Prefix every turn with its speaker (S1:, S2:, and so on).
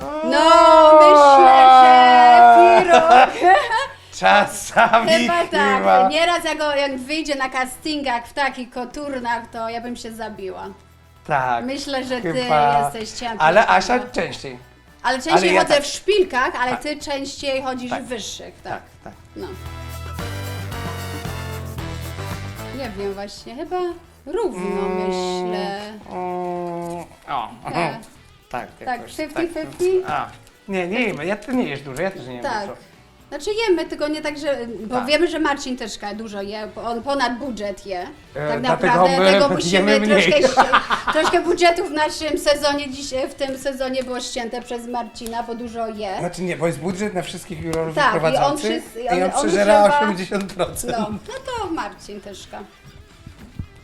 S1: No, myślę, że pirog.
S2: Czasami
S1: Chyba tak.
S2: chyba.
S1: Nieraz jak, go- jak wyjdzie na castingach w takich koturnach, to ja bym się zabiła.
S2: Tak.
S1: Myślę, że ty jesteś ciemny.
S2: Ale Asia częściej.
S1: Ale częściej
S2: ale ja
S1: chodzę
S2: tak.
S1: w szpilkach, ale
S2: Tak.
S1: ty częściej chodzisz
S2: Tak.
S1: w wyższych, tak.
S2: Tak, tak.
S1: No. Nie wiem właśnie, chyba równo myślę.
S2: Mm, o,
S1: Tak.
S2: Tak.
S1: Tak,
S2: jakoś,
S1: 50-50?
S2: A. Nie, nie jemy. Ja ty nie jesz dużo, ja też nie jem
S1: Tak.
S2: dużo.
S1: Znaczy jemy, tylko nie tak, że. Bo
S2: Tak.
S1: wiemy, że Marcin też dużo je, bo on ponad budżet je.
S2: E,
S1: tak
S2: dlatego
S1: naprawdę
S2: my
S1: tego musimy
S2: jemy mniej.
S1: troszkę, ści- troszkę budżetu w naszym sezonie dzisiaj, w tym sezonie było ścięte przez Marcina, bo dużo je.
S2: Znaczy nie, bo jest budżet na wszystkich jurorów
S1: Tak, i on
S2: prowadzących i
S1: on-
S2: on
S1: on
S2: przeżera
S1: używa-
S2: 80%.
S1: No, no to Marcin też.